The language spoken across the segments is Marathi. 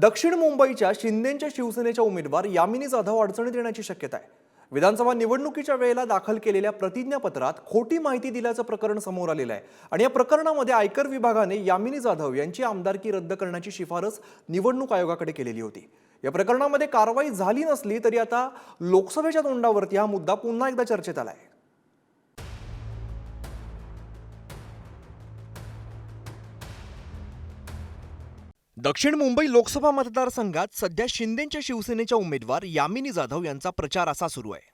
दक्षिण मुंबईच्या शिंदेच्या शिवसेनेच्या उमेदवार यामिनी जाधव अडचणीत येण्याची शक्यता आहे. विधानसभा निवडणुकीच्या वेळेला दाखल केलेल्या प्रतिज्ञापत्रात खोटी माहिती दिल्याचं प्रकरण समोर आलेलं आहे. आणि या प्रकरणामध्ये आयकर विभागाने यामिनी जाधव यांची आमदारकी रद्द करण्याची शिफारस निवडणूक आयोगाकडे केलेली होती. या प्रकरणामध्ये कारवाई झाली नसली तरी आता लोकसभेच्या तोंडावरती हा मुद्दा पुन्हा एकदा चर्चेत आला आहे दक्षिण मुंबई लोकसभा मतदारसंघात सध्या शिंदेच्या शिवसेनेच्या उमेदवार यामिनी जाधव यांचा प्रचार असा सुरू आहे.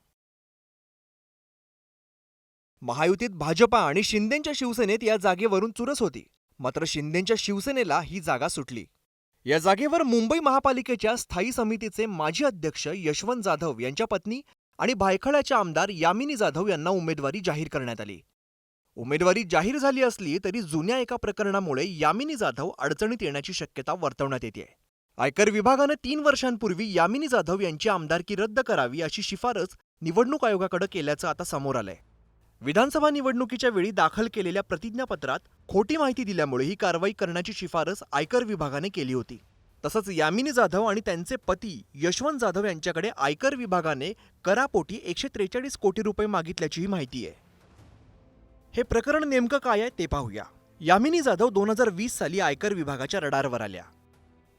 महायुतीत भाजपा आणि शिंदेच्या शिवसेनेत या जागेवरून चुरस होती मात्र शिंदेच्या शिवसेनेला ही जागा सुटली. या जागेवर मुंबई महापालिकेच्या स्थायी समितीचे माजी अध्यक्ष यशवंत जाधव यांच्या पत्नी आणि भायखळ्याच्या आमदार यामिनी जाधव यांना उमेदवारी जाहीर करण्यात आली. उमेदवारी जाहीर झाली असली तरी जुन्या एका प्रकरणामुळे यामिनी जाधव अडचणीत येण्याची शक्यता वर्तवण्यात येते. आयकर विभागानं तीन वर्षांपूर्वी यामिनी जाधव यांची आमदारकी रद्द करावी अशी शिफारस निवडणूक आयोगाकडे केल्याचं आता समोर आलंय. विधानसभा निवडणुकीच्या वेळी दाखल केलेल्या प्रतिज्ञापत्रात खोटी माहिती दिल्यामुळे ही कारवाई करण्याची शिफारस आयकर विभागाने केली होती. तसंच यामिनी जाधव आणि त्यांचे पती यशवंत जाधव यांच्याकडे आयकर विभागाने करापोटी एकशे त्रेचाळीस कोटी रुपये मागितल्याचीही माहिती आहे. हे प्रकरण नेमकं काय आहे ते पाहूया. यामिनी जाधव दोन हजार वीस साली आयकर विभागाच्या रडारवर आल्या.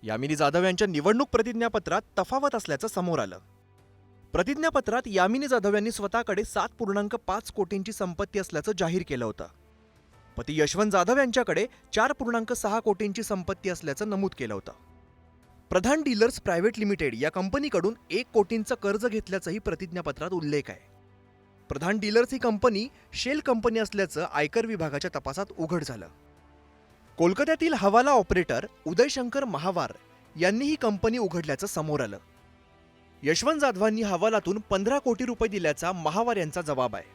यामिनी जाधव यांच्या निवडणूक प्रतिज्ञापत्रात तफावत असल्याचं समोर आलं. प्रतिज्ञापत्रात यामिनी जाधव यांनी स्वतःकडे सात पूर्णांक पाच कोटींची संपत्ती असल्याचं जाहीर केलं होतं. पती यशवंत जाधव यांच्याकडे चार पूर्णांक सहा कोटींची संपत्ती असल्याचं नमूद केलं होतं. प्रधान डीलर्स प्रायव्हेट लिमिटेड या कंपनीकडून एक कोटींचं कर्ज घेतल्याचाही प्रतिज्ञापत्रात उल्लेख आहे. प्रधान डीलर्स ही कंपनी शेल कंपनी असल्याचं आयकर विभागाच्या तपासात उघड झालं. कोलकात्यातील हवाला ऑपरेटर उदयशंकर महावार यांनी ही कंपनी उघडल्याचं समोर आलं. यशवंत जाधवांनी हवालातून पंधरा कोटी रुपये दिल्याचा महावार यांचा जबाब आहे.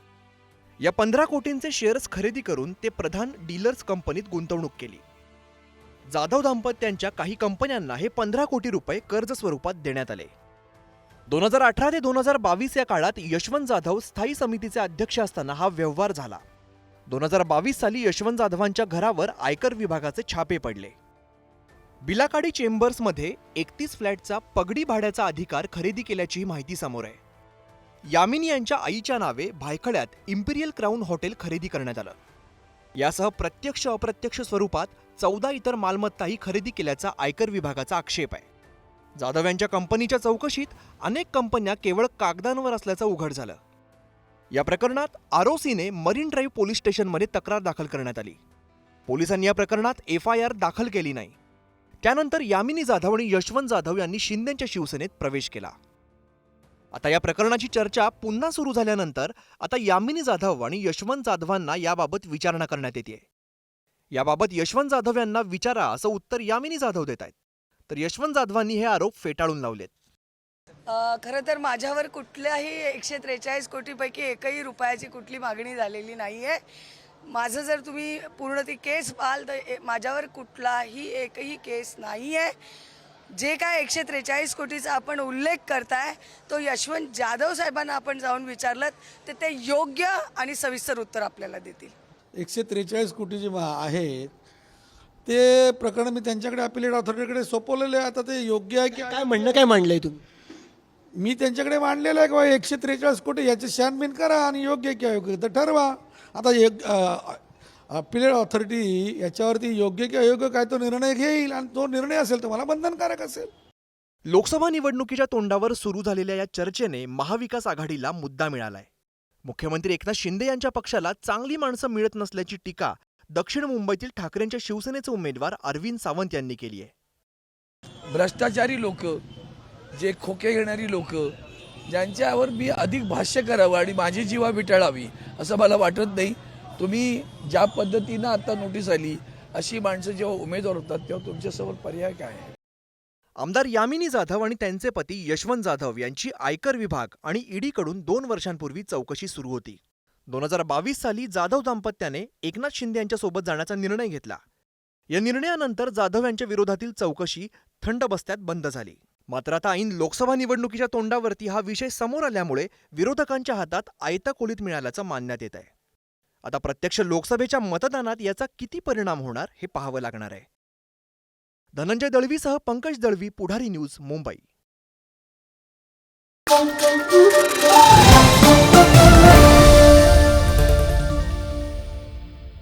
या पंधरा कोटींचे शेअर्स खरेदी करून ते प्रधान डीलर्स कंपनीत गुंतवणूक केली. जाधव दाम्पत्यांच्या काही कंपन्यांना हे पंधरा कोटी रुपये कर्ज स्वरूपात देण्यात आले. दोन हजार अठरा ते दोन हजार बावीस या काळात यशवंत जाधव स्थायी समितीचे अध्यक्ष असताना हा व्यवहार झाला. दोन हजार बावीस साली यशवंत जाधवांच्या घरावर आयकर विभागाचे छापे पडले. बिलाकाडी चेंबर्समध्ये एकतीस फ्लॅटचा पगडी भाड्याचा अधिकार खरेदी केल्याचीही माहिती समोर आहे. यामिनी यांच्या आईच्या नावे भायखळ्यात इम्पिरियल क्राऊन हॉटेल खरेदी करण्यात आलं. यासह प्रत्यक्ष अप्रत्यक्ष स्वरूपात चौदा इतर मालमत्ताही खरेदी केल्याचा आयकर विभागाचा आक्षेप आहे. जाधव यांच्या कंपनीच्या चौकशीत अनेक कंपन्या केवळ कागदांवर असल्याचं उघड झालं. या प्रकरणात आरोसीने मरीन ड्राईव्ह पोलीस स्टेशनमध्ये तक्रार दाखल करण्यात आली. पोलिसांनी या प्रकरणात एफ आय आर दाखल केली नाही. त्यानंतर यामिनी जाधव आणि यशवंत जाधव यांनी शिंदेच्या शिवसेनेत प्रवेश केला. आता या प्रकरणाची चर्चा पुन्हा सुरू झाल्यानंतर आता यामिनी जाधव आणि यशवंत जाधवांना याबाबत विचारणा करण्यात येते याबाबत यशवंत जाधव यांना विचारा असं उत्तर यामिनी जाधव देत आहेत. तर यशवंत जाधवांनी हे आरोप फेटाळून लावलेत. खरं तर माझ्यावर कुठल्याही एकशे त्रेचाळीस कोटीपैकी एकही रुपयाची कुठली मागणी झालेली नाही आहे माझं जर तुम्ही पूर्ण ती केस पाहाल तर ए- माझ्यावर कुठलाही एकही केस नाही आहे जे काय एकशे त्रेचाळीस कोटीचा आपण उल्लेख करताय तो यशवंत जाधव साहेबांना आपण जाऊन विचारलं तर ते योग्य आणि सविस्तर उत्तर आपल्याला देतील. एकशे त्रेचाळीस कोटी जे आहेत ते प्रकरण मी त्यांच्याकडे अपिलेट ऑथॉरिटीकडे सोपवलेले आहे. आता ते योग्य आहे की काय म्हणणं काय मांडलंय तुम्ही? मी त्यांच्याकडे मांडलेलं आहे की बा एकशे त्रेचाळीस कोटी याची छानबीन करा आणि योग्य आहे की अयोग्य तर ठरवा. आता एक अपिलेट ऑथॉरिटी याच्यावरती योग्य की अयोग्य काय तो निर्णय घेईल आणि तो निर्णय असेल तर मला बंधनकारक असेल. लोकसभा निवडणुकीच्या तोंडावर सुरू झालेल्या या चर्चेने महाविकास आघाडीला मुद्दा मिळालाय. मुख्यमंत्री एकनाथ शिंदे यांच्या पक्षाला चांगली माणसं मिळत नसल्याची टीका दक्षिण मुंबईतील ठाकरेंच्या शिवसेनेचे उमेदवार अरविंद सावंत यांनी केली आहे. भ्रष्टाचारी लोक जे खोके घेणारी लोक ज्यांच्यावर मी अधिक भाष्य करावं आणि माझी जीवा विटाळावी असं मला वाटत नाही. तुम्ही ज्या पद्धतीनं आता नोटीस आली अशी माणसं जेव्हा उमेदवार होतात तेव्हा तुमच्यासमोर पर्याय काय आहे? आमदार यामिनी जाधव आणि त्यांचे पती यशवंत जाधव यांची आयकर विभाग आणि ईडीकडून दोन वर्षांपूर्वी चौकशी सुरू होती. दोन हजार बावीस साली जाधव दाम्पत्याने एकनाथ शिंदे यांच्यासोबत जाण्याचा निर्णय घेतला. या निर्णयानंतर जाधव यांच्या विरोधातील चौकशी थंड बस्त्यात बंद झाली. मात्र आता ऐन लोकसभा निवडणुकीच्या तोंडावरती हा विषय समोर आल्यामुळे विरोधकांच्या हातात आयता खोलीत मिळाल्याचं मानण्यात येत आहे आता प्रत्यक्ष लोकसभेच्या मतदानात याचा किती परिणाम होणार हे पाहावं लागणार आहे. धनंजय दळवीसह पंकज दळवी पुढारी न्यूज मुंबई.